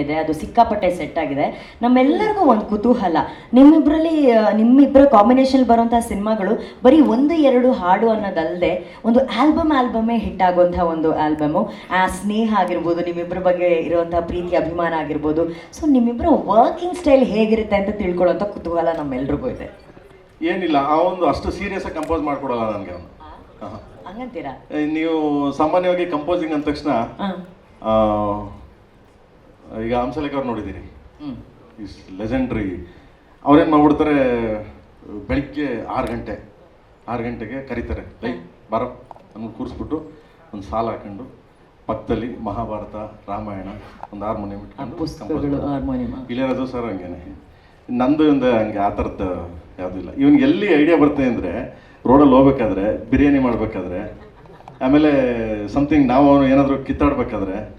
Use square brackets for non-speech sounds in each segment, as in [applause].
ಇದೆ ಅದು ಸಿಕ್ಕಾಪಟ್ಟೆ ಸೆಟ್ ಆಗಿದೆ. ನಮ್ಮೆಲ್ಲರಿಗೂ ಒಂದು ಕುತೂಹಲ. ನಿಮ್ಮಿಬ್ಬರಲ್ಲಿ ನಿಮ್ಮಿಬ್ಬರ ಕಾಂಬಿನೇಷನ್ ಬರುವಂತಹ ಸಿನಿಮಾಗಳು ಬರೀ ಒಂದು ಎರಡು ಹಾಡು ಅನ್ನೋದಲ್ಲದೆ ಒಂದು ಆಲ್ಬಮ್ ಆಲ್ಬಮೇ ಹಿಟ್ ಆಗುವಂತಹ ಒಂದು ಆಲ್ಬಮು. ಆ ಸ್ನೇಹ ಆಗಿರ್ಬೋದು ನಿಮ್ಮಿಬ್ಬರ ಬಗ್ಗೆ ಇರುವಂತಹ ಪ್ರೀತಿ ಅಭಿಮಾನ ಆಗಿರ್ಬೋದು. ಸೊ ನಿಮ್ಮಿಬ್ಬರ ವರ್ಕಿಂಗ್ ಸ್ಟೈಲ್ ಹೇಗಿರುತ್ತೆ ಅಂತ ತಿಳ್ಕೊಳ್ಳೋಂಥ ಕುತೂಹಲ ನಮ್ಮೆಲ್ರಿಗೂ ಇದೆ. ಏನಿಲ್ಲ ಆ ಒಂದು ಅಷ್ಟು ಸೀರಿಯಸ್ ಆಗಿ ಕಂಪೋಸ್ ಮಾಡ್ಕೊಡಲ್ಲ ನನಗೆ ಅವನು. ಹಂಗಂತೀರಾ? ನೀವು ಸಾಮಾನ್ಯವಾಗಿ ಕಂಪೋಸಿಂಗ್ ಅಂದ ತಕ್ಷಣ ಈಗ ಹಂಸಲೇಖ ಅವ್ರು ನೋಡಿದ್ದೀರಿ ಇಸ್ ಲೆಜೆಂಡ್ರಿ ಅವ್ರೇನು ಮಾಡ್ಬಿಡ್ತಾರೆ ಬೆಳಿಗ್ಗೆ ಆರು ಗಂಟೆ ಆರು ಗಂಟೆಗೆ ಕರೀತಾರೆ. ಲೈ ಬರೋ ನಮ್ಗೆ ಕೂರಿಸ್ಬಿಟ್ಟು ಒಂದು ಸಾಲ ಹಾಕೊಂಡು ಪಕ್ಕದಲ್ಲಿ ಮಹಾಭಾರತ ರಾಮಾಯಣ ಒಂದು ಹಾರ್ಮೋನಿಯಂ ಇಟ್ಕೊಂಡು ಇಳಿಯರಾಜು ಸರ್ ಹಂಗೇನೆ. ನಂದು ಒಂದು ಹಂಗೆ ಆ ಥರದ್ದು ಯಾವುದೂ ಇಲ್ಲ. ಇವನ್ಗೆ ಎಲ್ಲಿ ಐಡಿಯಾ ಬರ್ತದೆ ಅಂದರೆ ರೋಡಲ್ಲಿ ಹೋಗ್ಬೇಕಾದ್ರೆ ಬಿರಿಯಾನಿ ಮಾಡಬೇಕಾದ್ರೆ ಆಮೇಲೆ ಸಮಥಿಂಗ್ ನಾವು ಏನಾದರೂ ಕಿತ್ತಾಡ್ಬೇಕಾದ್ರೆ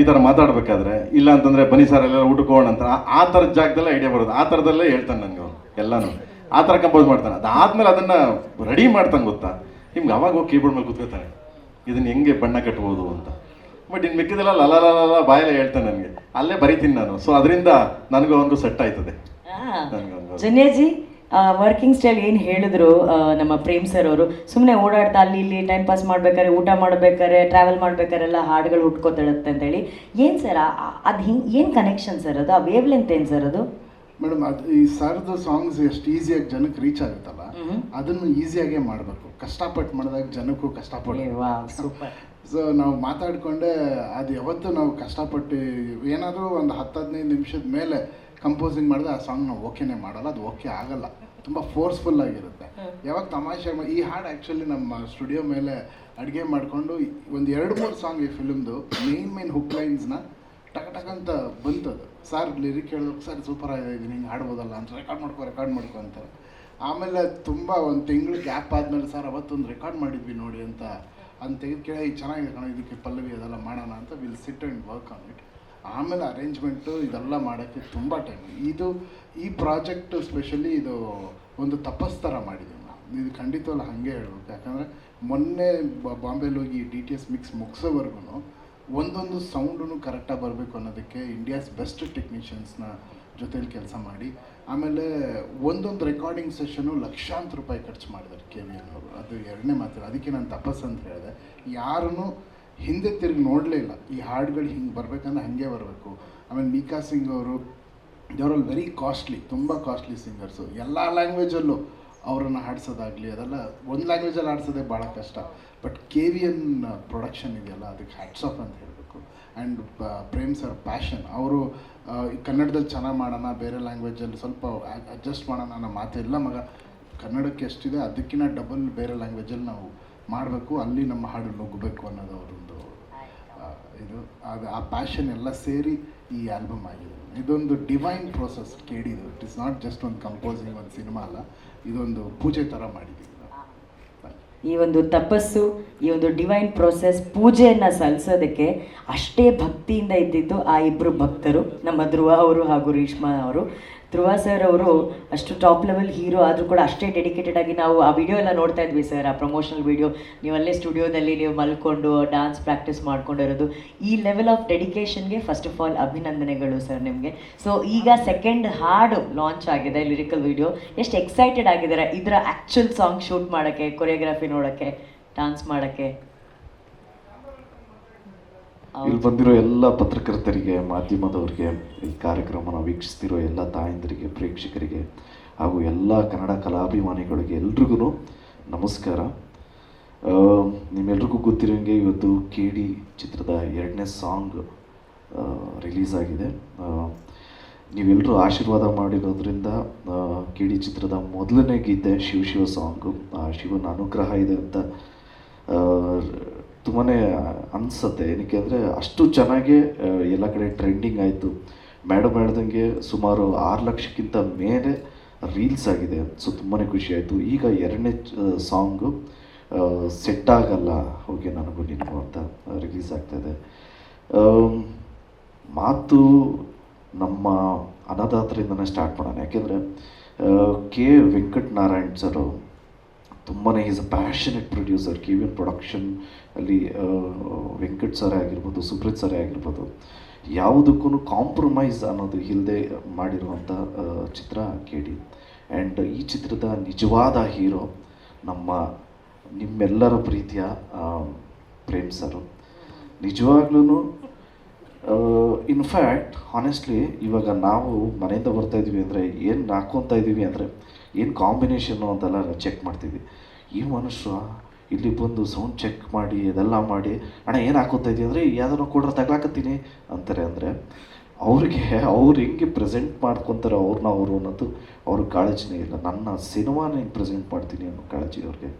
ಈ ಥರ ಮಾತಾಡ್ಬೇಕಾದ್ರೆ ಇಲ್ಲ ಅಂತಂದ್ರೆ ಬನಿ ಸರ್ ಎಲ್ಲ ಊಟಕ್ಕೆ ಹೋಗೋಣ ಅಂತ ಆ- ತರ ಜಾಗದಲ್ಲ ಐಡಿಯಾ ಬರೋದು. ಆ ಥರದಲ್ಲೇ ಹೇಳ್ತಾನೆ ನನಗೆ ಅವನು ಎಲ್ಲಾನು. ಆ ತರ ಕಂಪೋಸ್ ಮಾಡ್ತಾನೆ. ಅದಾದ್ಮೇಲೆ ಅದನ್ನ ರೆಡಿ ಮಾಡ್ತಾನೆ ಗೊತ್ತಾ? ನಿಮ್ಗೆ ಅವಾಗ ಹೋಗಿ ಕೀಬೋರ್ಡ್ ಮೇಲೆ ಕುತ್ಕೋತಾನೆ ಇದನ್ನ ಹೆಂಗೆ ಬಣ್ಣ ಕಟ್ಬೋದು ಅಂತ. ಬಟ್ ಇನ್ ಮಿಕ್ಕಿದೆಲ್ಲ ಲಲ ಲಲ ಬಾಯಲ್ಲೇ ಹೇಳ್ತಾನೆ ನನಗೆ. ಅಲ್ಲೇ ಬರಿತೀನಿ ನಾನು. ಸೊ ಅದರಿಂದ ನನಗೂ ಒಂದು ಸೆಟ್ ಆಯ್ತದೆ. ನನಗೆ ವರ್ಕಿಂಗ್ ಸ್ಟೈಲ್ ಏನು ಹೇಳಿದ್ರು ನಮ್ಮ ಪ್ರೇಮ್ ಸರ್ ಅವರು? ಸುಮ್ಮನೆ ಓಡಾಡ್ತಾ ಅಲ್ಲಿ ಇಲ್ಲಿ ಟೈಮ್ ಪಾಸ್ ಮಾಡ್ಬೇಕಾದ್ರೆ ಊಟ ಮಾಡ್ಬೇಕಾದ್ರೆ ಟ್ರಾವೆಲ್ ಮಾಡ್ಬೇಕಾರೆಲ್ಲ ಹಾಡುಗಳು ಹುಟ್ಕೋತಿರುತ್ತೆ ಅಂತೇಳಿ. ಏನು ಸರ್ ಅದು ಹಿಂಗೆ ಏನು ಕನೆಕ್ಷನ್ ಸರ್ ಅದು? ಆ ವೇವ್ ಲೆಂತ್ ಏನು ಸರ್ ಅದು? ಮೇಡಮ್ ಅದು ಈ ಸರ್ದು ಸಾಂಗ್ಸ್ ಎಷ್ಟು ಈಸಿಯಾಗಿ ಜನಕ್ಕೆ ರೀಚ್ ಆಗುತ್ತಲ್ಲ ಅದನ್ನು ಈಸಿಯಾಗೇ ಮಾಡಬೇಕು. ಕಷ್ಟಪಟ್ಟು ಮಾಡಿದಾಗ ಜನಕ್ಕೂ ಕಷ್ಟಪಟ್ಟು ಸೊ ನಾವು ಮಾತಾಡಿಕೊಂಡೆ ಅದು ಯಾವತ್ತು ನಾವು ಕಷ್ಟಪಟ್ಟು ಏನಾದರೂ ಒಂದು ಹತ್ತು ಹದಿನೈದು ನಿಮಿಷದ ಮೇಲೆ ಕಂಪೋಸಿಂಗ್ ಮಾಡಿದ್ರೆ ಆ ಸಾಂಗ್ ನಾವು ಓಕೆನೇ ಮಾಡಲ್ಲ ಅದು ಓಕೆ ಆಗಲ್ಲ. ತುಂಬ ಫೋರ್ಸ್ಫುಲ್ ಆಗಿರುತ್ತೆ. ಯಾವಾಗ ತಮಾಷೆ ಈ ಹಾಡು ಆ್ಯಕ್ಚುಲಿ ನಮ್ಮ ಸ್ಟುಡಿಯೋ ಮೇಲೆ ಅಡುಗೆ ಮಾಡಿಕೊಂಡು ಒಂದು ಎರಡು ಮೂರು ಸಾಂಗ್ ಈ ಫಿಲ್ಮ್ದು ಮೇನ್ ಮೇನ್ ಹುಕ್ ಲೈನ್ಸ್ನ ಟಕ ಟಕ ಅಂತ ಬಂತದು. ಸರ್ ಲಿರಿಕ್ ಹೇಳಿದ್ರು ಸರ್ ಸೂಪರ್ ಆಗಿದೆ ಇದೀನಿ ಹಿಂಗೆ ಹಾಡ್ಬೋದಲ್ಲ ಅಂತ ರೆಕಾರ್ಡ್ ಮಾಡ್ಕೊ ರೆಕಾರ್ಡ್ ಮಾಡ್ಕೊ ಅಂತಾರೆ. ಆಮೇಲೆ ತುಂಬ ಒಂದು ತಿಂಗಳು ಗ್ಯಾಪ್ ಆದಮೇಲೆ ಸರ್ ಅವತ್ತೊಂದು ರೆಕಾರ್ಡ್ ಮಾಡಿದ್ವಿ ನೋಡಿ ಅಂತ ಅಂತ ತೆಗೆದು ಕೇಳಿ ಚೆನ್ನಾಗಿದೆ ಕಣ ಇದಕ್ಕೆ ಪಲ್ಲವಿ ಅದೆಲ್ಲ ಮಾಡೋಣ ಅಂತ will sit and work on it ಆಮೇಲೆ ಅರೇಂಜ್ಮೆಂಟು ಇದೆಲ್ಲ ಮಾಡೋಕ್ಕೆ ತುಂಬ ಟೈಮ್ ಇದು ಈ ಪ್ರಾಜೆಕ್ಟ್ ಸ್ಪೆಷಲಿ ಇದು ಒಂದು ತಪಸ್ ಥರ ಮಾಡಿದ್ದೀವಿ ನಾವು. ಇದು ಖಂಡಿತವಲ್ಲ ಹಾಗೆ ಹೇಳ್ಬೇಕು. ಯಾಕಂದರೆ ಮೊನ್ನೆ ಬಾಂಬೆಲಿ ಹೋಗಿ ಡಿ ಟಿ ಎಸ್ ಮಿಕ್ಸ್ ಮುಗಿಸೋವರೆಗೂ ಒಂದೊಂದು ಸೌಂಡೂ ಕರೆಕ್ಟಾಗಿ ಬರಬೇಕು ಅನ್ನೋದಕ್ಕೆ ಇಂಡಿಯಾಸ್ ಬೆಸ್ಟ್ ಟೆಕ್ನಿಷಿಯನ್ಸ್ನ ಜೊತೇಲಿ ಕೆಲಸ ಮಾಡಿ, ಆಮೇಲೆ ಒಂದೊಂದು ರೆಕಾರ್ಡಿಂಗ್ ಸೆಷನು ಲಕ್ಷಾಂತರ ರೂಪಾಯಿ ಖರ್ಚು ಮಾಡಿದ್ದಾರೆ ಕೆ ವಿ ಎಲ್ ಅವರು. ಅದು ಎರಡನೇ ಮಾತು ಅದಕ್ಕೆ ನಾನು ತಪಸ್ ಅಂತ ಹೇಳಿದೆ. ಯಾರೂ ಹಿಂದೆ ತಿರುಗಿ ನೋಡಲೇ ಇಲ್ಲ. ಈ ಹಾಡುಗಳು ಹಿಂಗೆ ಬರಬೇಕಂದ್ರೆ ಹಾಗೆ ಬರಬೇಕು. ಆಮೇಲೆ ಮೀಕಾ ಸಿಂಗ್ ಅವರು they are all very costly ತುಂಬ ಕಾಸ್ಟ್ಲಿ ಸಿಂಗರ್ಸು ಎಲ್ಲ ಲ್ಯಾಂಗ್ವೇಜಲ್ಲೂ ಅವರನ್ನು ಹಾಡಿಸೋದಾಗಲಿ, ಅದೆಲ್ಲ ಒಂದು ಲ್ಯಾಂಗ್ವೇಜಲ್ಲಿ ಹಾಡ್ಸೋದೇ ಭಾಳ ಕಷ್ಟ. But K V N production ಇದೆಯಲ್ಲ, ಅದಕ್ಕೆ ಹ್ಯಾಟ್ಸ್ ಆಫ್ ಅಂತ ಹೇಳಬೇಕು. ಆ್ಯಂಡ್ ಪ್ರೇಮ್ ಸರ್ ಪ್ಯಾಷನ್ ಅವರು ಕನ್ನಡದಲ್ಲಿ ಚೆನ್ನಾಗಿ ಮಾಡೋಣ, ಬೇರೆ ಲ್ಯಾಂಗ್ವೇಜಲ್ಲಿ ಸ್ವಲ್ಪ ಅಡ್ಜಸ್ಟ್ ಮಾಡೋಣ ಅನ್ನೋ ಮಾತೆಲ್ಲ, ಮಗ. ಕನ್ನಡಕ್ಕೆ ಎಷ್ಟಿದೆ ಅದಕ್ಕಿಂತ ಡಬಲ್ ಬೇರೆ ಲ್ಯಾಂಗ್ವೇಜಲ್ಲಿ ನಾವು ಮಾಡಬೇಕು, ಅಲ್ಲಿ ನಮ್ಮ ಹಾಡು ನುಗ್ಗಬೇಕು ಅನ್ನೋದು ಅವರೊಂದು ಇದು. ಅದು ಆ ಪ್ಯಾಷನ್ ಎಲ್ಲ ಸೇರಿ ಈ ಆಲ್ಬಮ್ ಆಗಿದೆ. ಇದೊಂದು ಡಿವೈನ್ ಪ್ರೋಸೆಸ್ ಕೇಳಿದ್ದು. ಇಟ್ ಇಸ್ ನಾಟ್ ಜಸ್ಟ್ ಒಂದು ಕಂಪೋಸಿಂಗ್ ಒಂದು ಸಿನಿಮಾ ಅಲ್ಲ, ಇದೊಂದು ಪೂಜೆ ಥರ ಮಾಡಿದ್ದೀವಿ ಈ ಒಂದು ತಪಸ್ಸು, ಈ ಒಂದು ಡಿವೈನ್ ಪ್ರೋಸೆಸ್ ಪೂಜೆಯನ್ನು ಸಲ್ಲಿಸೋದಕ್ಕೆ ಅಷ್ಟೇ ಭಕ್ತಿಯಿಂದ ಇದ್ದಿದ್ದು ಆ ಇಬ್ಬರು ಭಕ್ತರು, ನಮ್ಮ ಧ್ರುವ ಅವರು ಹಾಗೂ ರೀಷ್ಮಾ ಅವರು. ಧ್ರುವ ಸರ್ ಅವರು ಅಷ್ಟು ಟಾಪ್ ಲೆವೆಲ್ ಹೀರೋ ಆದರೂ ಕೂಡ ಅಷ್ಟೇ ಡೆಡಿಕೇಟೆಡ್ ಆಗಿ ನಾವು ಆ ವಿಡಿಯೋ ಎಲ್ಲ ನೋಡ್ತಾ ಇದ್ವಿ ಸರ್ ಆ ಪ್ರಮೋಷನಲ್ ವಿಡಿಯೋ ನೀವು ಅಲ್ಲೇ ಸ್ಟುಡಿಯೋದಲ್ಲಿ ನೀವು ಮಲ್ಕೊಂಡು ಡಾನ್ಸ್ ಪ್ರಾಕ್ಟೀಸ್ ಮಾಡ್ಕೊಂಡಿರೋದು ಈ ಲೆವೆಲ್ ಆಫ್ ಡೆಡಿಕೇಶನ್ಗೆ ಫಸ್ಟ್ ಆಫ್ ಆಲ್ ಅಭಿನಂದನೆಗಳು ಸರ್ ನಿಮಗೆ. ಸೊ ಈಗ ಸೆಕೆಂಡ್ ಹಾಡು ಲಾಂಚ್ ಆಗಿದೆ ಲಿರಿಕಲ್ ವಿಡಿಯೋ ಎಷ್ಟು ಎಕ್ಸೈಟೆಡ್ ಆಗಿದ್ದಾರೆ? ಇದರ ಆ್ಯಕ್ಚುಲ್ ಸಾಂಗ್ ಶೂಟ್ ಮಾಡೋಕ್ಕೆ ಕೊರಿಯೋಗ್ರಫಿ ನೋಡೋಕ್ಕೆ ಡಾನ್ಸ್ ಮಾಡೋಕ್ಕೆ? ಇಲ್ಲಿ ಬಂದಿರೋ ಎಲ್ಲ ಪತ್ರಕರ್ತರಿಗೆ ಮಾಧ್ಯಮದವರಿಗೆ ಈ ಕಾರ್ಯಕ್ರಮನ ವೀಕ್ಷಿಸ್ತಿರೋ ಎಲ್ಲ ತಾಯಂದಿರಿಗೆ ಪ್ರೇಕ್ಷಕರಿಗೆ ಹಾಗೂ ಎಲ್ಲ ಕನ್ನಡ ಕಲಾಭಿಮಾನಿಗಳಿಗೆ ಎಲ್ರಿಗೂ ನಮಸ್ಕಾರ. ಆ, ನಿಮ್ಮೆಲ್ರಿಗೂ ಗೊತ್ತಿರೋಂಗೆ ಇವತ್ತು ಕೆ ಡಿ ಚಿತ್ರದ ಎರಡನೇ ಸಾಂಗ್ ರಿಲೀಸ್ ಆಗಿದೆ. ಆ, ನೀವೆಲ್ಲರೂ ಆಶೀರ್ವಾದ ಮಾಡಿರೋದ್ರಿಂದ ಕೆ ಡಿ ಚಿತ್ರದ ಮೊದಲನೇ ಗೀತೆ ಶಿವ ಶಿವ ಸಾಂಗು ಶಿವನ ಅನುಗ್ರಹ ಇದೆ ಅಂತ ತುಂಬಾ ಅನಿಸುತ್ತೆ. ಏನಕ್ಕೆ ಅಂದರೆ ಅಷ್ಟು ಚೆನ್ನಾಗಿ ಎಲ್ಲ ಕಡೆ ಟ್ರೆಂಡಿಂಗ್ ಆಯಿತು. ಮೇಡಮ್ ಹೇಳ್ದಂಗೆ ಸುಮಾರು ಆರು ಲಕ್ಷಕ್ಕಿಂತ ಮೇಲೆ ರೀಲ್ಸ್ ಆಗಿದೆ. ಸೊ ತುಂಬಾ ಖುಷಿ ಆಯಿತು. ಈಗ ಎರಡನೇ ಸಾಂಗು ಸೆಟ್ ಆಗಲ್ಲ. ಹೋಗಿ ನನಗೂ ನಿನಗೂ ಅಂತ ರಿಲೀಸ್ ಆಗ್ತಾಯಿದೆ ಮಾತು ನಮ್ಮ ಅನ್ನದಾತರಿಂದನೇ ಸ್ಟಾರ್ಟ್ ಮಾಡೋಣ. ಯಾಕೆಂದರೆ ಕೆ ವೆಂಕಟನಾರಾಯಣ್ ಸರು ತುಂಬಾ is a passionate producer K V production ಅಲ್ಲಿ ವೆಂಕಟ್ ಸರ್ ಆಗಿರ್ಬೋದು, ಸುಬ್ರತ್ ಸರ್ ಆಗಿರ್ಬೋದು ಯಾವುದಕ್ಕೂ ಕಾಂಪ್ರಮೈಸ್ ಅನ್ನೋದು ಇಲ್ಲದೆ ಮಾಡಿರುವಂಥ ಚಿತ್ರ ಕೇಳಿ ಆ್ಯಂಡ್ ಈ ಚಿತ್ರದ ನಿಜವಾದ ಹೀರೋ ನಮ್ಮ, ನಿಮ್ಮೆಲ್ಲರ ಪ್ರೀತಿಯ ಪ್ರೇಮ್ ಸರು ನಿಜವಾಗ್ಲೂ ಇನ್ಫ್ಯಾಕ್ಟ್ ಹಾನೆಸ್ಟ್ಲಿ ಇವಾಗ ನಾವು ಮನೆಯಿಂದ ಬರ್ತಾ ಇದ್ದೀವಿ ಅಂದರೆ ಏನು ಹಾಕ್ಕೊತಾ ಇದ್ದೀವಿ ಅಂದರೆ ಏನು ಕಾಂಬಿನೇಷನ್ನು ಅಂತೆಲ್ಲ ಚೆಕ್ ಮಾಡ್ತೀವಿ. ಈ ಮನುಷ್ಯ ಇಲ್ಲಿ ಬಂದು ಸೌಂಡ್ ಚೆಕ್ ಮಾಡಿ ಅದೆಲ್ಲ ಮಾಡಿ, ಅಣ್ಣ ಏನು ಹಾಕೋತಾ ಇದೆಯಾ? ಅಂದರೆ ಯಾವ್ದಾರು ಕೊಡ್ರೆ ತಗ್ಲಾಕತ್ತೀನಿ. ಅಂತಾರೆ ಅಂದರೆ, ಅವ್ರಿಗೆ, ಅವ್ರು ಹೆಂಗೆ ಪ್ರೆಸೆಂಟ್ ಮಾಡ್ಕೊತಾರೆ ಅವ್ರನ್ನ ಅವರು ಅನ್ನೋದು ಅವ್ರಿಗೆ ಕಾಳಜಿನೇ ಇಲ್ಲ. ನನ್ನ ಸಿನಿಮಾನ ಹೆಂಗೆ ಪ್ರೆಸೆಂಟ್ ಮಾಡ್ತೀನಿ? ಅನ್ನೋ ಕಾಳಜಿ ಅವ್ರಿಗೆ.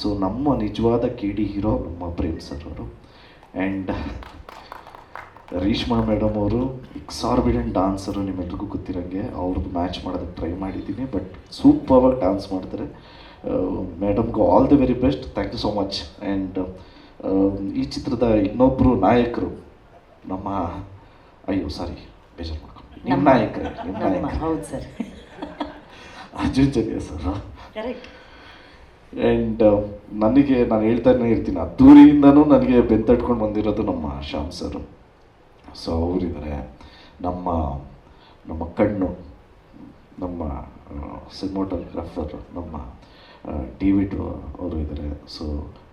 ಸೊ ನಮ್ಮ ನಿಜವಾದ ಕೆ ಡಿ ಹೀರೋ ನಮ್ಮ ಪ್ರೇಮ್ ಸರ್ ಅವರು. ಆ್ಯಂಡ್ ರೀಷ್ಮಾ ಮೇಡಮ್ ಅವರು ಎಕ್ಸಾರ್ಬಿಡೆಂಟ್ ಡಾನ್ಸರು ನಿಮ್ಮೆಲ್ರಿಗೂ ಗೊತ್ತಿರೋಂಗೆ, ಅವ್ರದ್ದು ಮ್ಯಾಚ್ ಮಾಡೋದಕ್ಕೆ ಟ್ರೈ ಮಾಡಿದ್ದೀನಿ ಬಟ್ ಸೂಪರ್ವಾಗಿ ಡಾನ್ಸ್ ಮಾಡ್ತಾರೆ. ಮೇಡಮ್ಗೆ all the very best thank you so much and ಈ ಚಿತ್ರದ ಇನ್ನೊಬ್ಬರು ನಾಯಕರು ನಮ್ಮ ಅಯ್ಯೋ ಸಾರಿ ಬೇಜಾರು ಮಾಡ್ಕೊಂಡು. ನಿಮ್ಮ ನಾಯಕರೇ ನಿಮ್ಮ ನಾಯಕರು. ಹೌದು sir. [laughs] Arjun Janya sir. And ನನಗೆ ನಾನು ಹೇಳ್ತಾನೆ ಇರ್ತೀನಿ ಅದ್ದೂರಿಯಿಂದನೂ ನನಗೆ ಬೆಂತಟ್ಕೊಂಡು ಬಂದಿರೋದು ನಮ್ಮ ಶ್ಯಾಮ್ ಸರ್. ಸೊ ಅವರಿದ್ದಾರೆ. ನಮ್ಮ ನಮ್ಮ ಕಣ್ಣು ನಮ್ಮ ಸಿನಿಮಾಟೋಗ್ರಾಫರ್ ನಮ್ಮ ಡೇವಿಡ್ ಅವರು ಇದ್ದಾರೆ so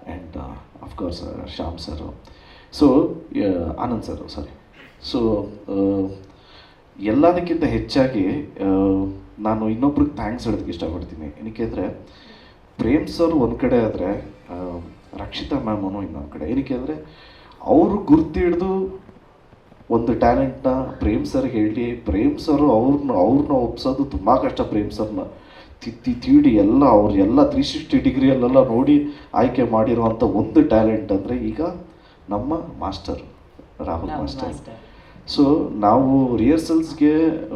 and of course Shyam sir so Anand sir sorry so ಎಲ್ಲದಕ್ಕಿಂತ ಹೆಚ್ಚಾಗಿ ನಾನು ಇನ್ನೊಬ್ರಿಗೆ ಥ್ಯಾಂಕ್ಸ್ ಹೇಳೋದಕ್ಕೆ ಇಷ್ಟಪಡ್ತೀನಿ. ಏನಕ್ಕೆ ಅಂದರೆ, ಪ್ರೇಮ್ ಸರ್ ಒಂದು ಕಡೆ ಆದರೆ ರಕ್ಷಿತಾ ಮ್ಯಾಮನು ಇನ್ನೊಂದು ಕಡೆ. ಏನಕ್ಕೆ ಅಂದರೆ, ಅವರು ಗುರ್ತು ಹಿಡಿದು ಒಂದು ಟ್ಯಾಲೆಂಟ್ನ ಪ್ರೇಮ್ ಸರ್ ಹೇಳಿ ಪ್ರೇಮ್ ಸರ್ ಅವ್ರನ್ನ ಅವ್ರನ್ನ ಒಪ್ಸೋದು ತುಂಬ ಕಷ್ಟ ಪ್ರೇಮ್ ಸರ್ನ ತಿತ್ತಿ ತೀಡಿ ಎಲ್ಲ ಅವ್ರು ಎಲ್ಲ ತ್ರೀ ಸಿಕ್ಸ್ಟಿ ಡಿಗ್ರಿಯಲ್ಲೆಲ್ಲ ನೋಡಿ ಆಯ್ಕೆ ಮಾಡಿರುವಂಥ ಒಂದು ಟ್ಯಾಲೆಂಟ್ ಅಂದರೆ ಈಗ ನಮ್ಮ ಮಾಸ್ಟರ್ ರಾಹುಲ್ ಮಾಸ್ಟರ್. ಸೊ ನಾವು ರಿಹರ್ಸಲ್ಸ್ಗೆ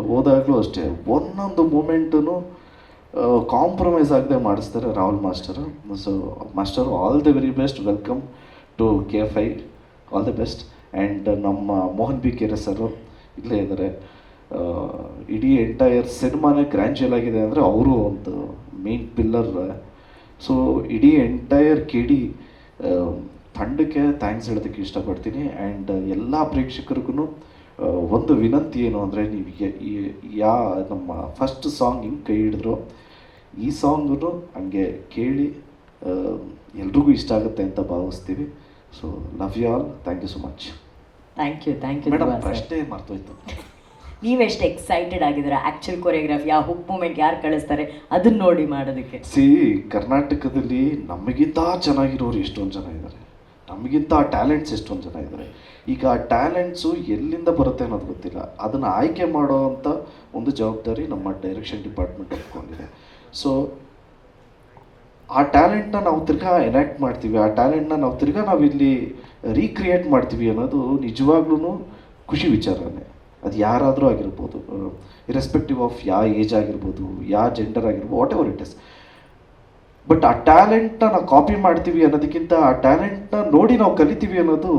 ಹೋದಾಗಲೂ ಅಷ್ಟೇ ಒಂದೊಂದು ಮೂಮೆಂಟೂ ಕಾಂಪ್ರಮೈಸ್ ಆಗದೆ ಮಾಡಿಸ್ತಾರೆ Rahul master. So master all the very best welcome to K F I all the best and ನಮ್ಮ ಮೋಹನ್ ಬಿ ಕೆರೆ ಸರ್ ಇಲ್ಲೇ ಇದ್ದಾರೆ. ಇಡೀ ಎಂಟೈರ್ ಸಿನಿಮಾನೇ ಗ್ರ್ಯಾಂಜುಯಲ್ ಆಗಿದೆ ಅಂದರೆ ಅವರು ಒಂದು ಮೇನ್ ಪಿಲ್ಲರ್ ಸೊ ಇಡೀ ಎಂಟೈರ್ ಕೆ ಡಿ ತಂಡಕ್ಕೆ ಥ್ಯಾಂಕ್ಸ್ ಹೇಳೋದಕ್ಕೆ ಇಷ್ಟಪಡ್ತೀನಿ. ಆ್ಯಂಡ್ ಎಲ್ಲ ಪ್ರೇಕ್ಷಕರಿಗೂ ಒಂದು ವಿನಂತಿ ಏನು ಅಂದರೆ ನೀವು ಯಾ ನಮ್ಮ ಫಸ್ಟ್ ಸಾಂಗ್ ಹಿಂಗೆ ಕೈ ಹಿಡಿದ್ರು. ಈ ಸಾಂಗನ್ನು ಹಂಗೆ ಕೇಳಿ ಎಲ್ರಿಗೂ ಇಷ್ಟ ಆಗುತ್ತೆ ಅಂತ ಭಾವಿಸ್ತೀವಿ. So love you all thank you so much thank you thank you madam ಪ್ರಶ್ನೆ ಮರ್ತೋಯ್ತು. ನೀವೆಷ್ಟು ಎಕ್ಸೈಟೆಡ್ ಆಗಿದ್ದೀರಾ? ಆ್ಯಕ್ಚುಲ್ ಕೊರಿಯೋಗ್ರಾಫಿ ಯಾವ ಹುಕ್ ಮೂಮೆಂಟ್ ಯಾರು ಕಳಿಸ್ತಾರೆ? ಅದನ್ನ ನೋಡಿ ಮಾಡೋದಕ್ಕೆ. ಸಿ ಕರ್ನಾಟಕದಲ್ಲಿ ನಮಗಿಂತ ಚೆನ್ನಾಗಿರೋರು ಎಷ್ಟೊಂದು ಜನ ಇದ್ದಾರೆ. ನಮಗಿಂತ ಟ್ಯಾಲೆಂಟ್ಸ್ ಎಷ್ಟೊಂದು ಜನ ಇದ್ದಾರೆ. ಈಗ ಆ ಟ್ಯಾಲೆಂಟ್ಸು ಎಲ್ಲಿಂದ ಬರುತ್ತೆ ಅನ್ನೋದು ಗೊತ್ತಿಲ್ಲ. ಅದನ್ನು ಆಯ್ಕೆ ಮಾಡೋ ಅಂಥ ಒಂದು ಜವಾಬ್ದಾರಿ ನಮ್ಮ ಡೈರೆಕ್ಷನ್ ಡಿಪಾರ್ಟ್ಮೆಂಟ್ ಇಟ್ಕೊಂಡಿದೆ ಸೊ ಆ ಟ್ಯಾಲೆಂಟ್ನ ನಾವು ತಿರ್ಗಾ ಎನಾಕ್ಟ್ ಮಾಡ್ತೀವಿ. ಆ ಟ್ಯಾಲೆಂಟ್ನ ನಾವು ತಿರ್ಗಾ ನಾವು ಇಲ್ಲಿ ರೀಕ್ರಿಯೇಟ್ ಮಾಡ್ತೀವಿ ಅನ್ನೋದು ನಿಜವಾಗ್ಲೂ ಖುಷಿ ವಿಚಾರನೇ. ಅದು ಯಾರಾದರೂ ಆಗಿರ್ಬೋದು ಇರೆಸ್ಪೆಕ್ಟಿವ್ ಆಫ್ ಯಾವ ಏಜ್ ಆಗಿರ್ಬೋದು, ಯಾವ ಜೆಂಡರ್ ಆಗಿರ್ಬೋದು whatever it is but ಆ ಟ್ಯಾಲೆಂಟ್ನ ನಾವು ಕಾಪಿ ಮಾಡ್ತೀವಿ ಅನ್ನೋದಕ್ಕಿಂತ ಆ ಟ್ಯಾಲೆಂಟ್ನ ನೋಡಿ ನಾವು ಕಲಿತೀವಿ ಅನ್ನೋದು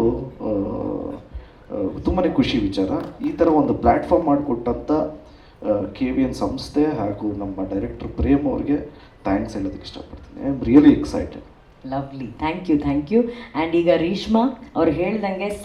ತುಂಬಾ ಖುಷಿ ವಿಚಾರ. ಈ ಥರ ಒಂದು ಪ್ಲ್ಯಾಟ್ಫಾರ್ಮ್ ಮಾಡಿಕೊಟ್ಟಂಥ ಕೆ ವಿ ಎನ್ ಸಂಸ್ಥೆ ಹಾಗೂ ನಮ್ಮ ಡೈರೆಕ್ಟರ್ ಪ್ರೇಮ್ ಅವ್ರಿಗೆ ಥ್ಯಾಂಕ್ಸ್ ಹೇಳೋದಕ್ಕೆ ಇಷ್ಟಪಡ್ತೀನಿ. I am really excited lovely thank you thank you and ಈಗ ರೀಷ್ಮಾ ಅವ್ರು ಹೇಳ್ದಂಗೆ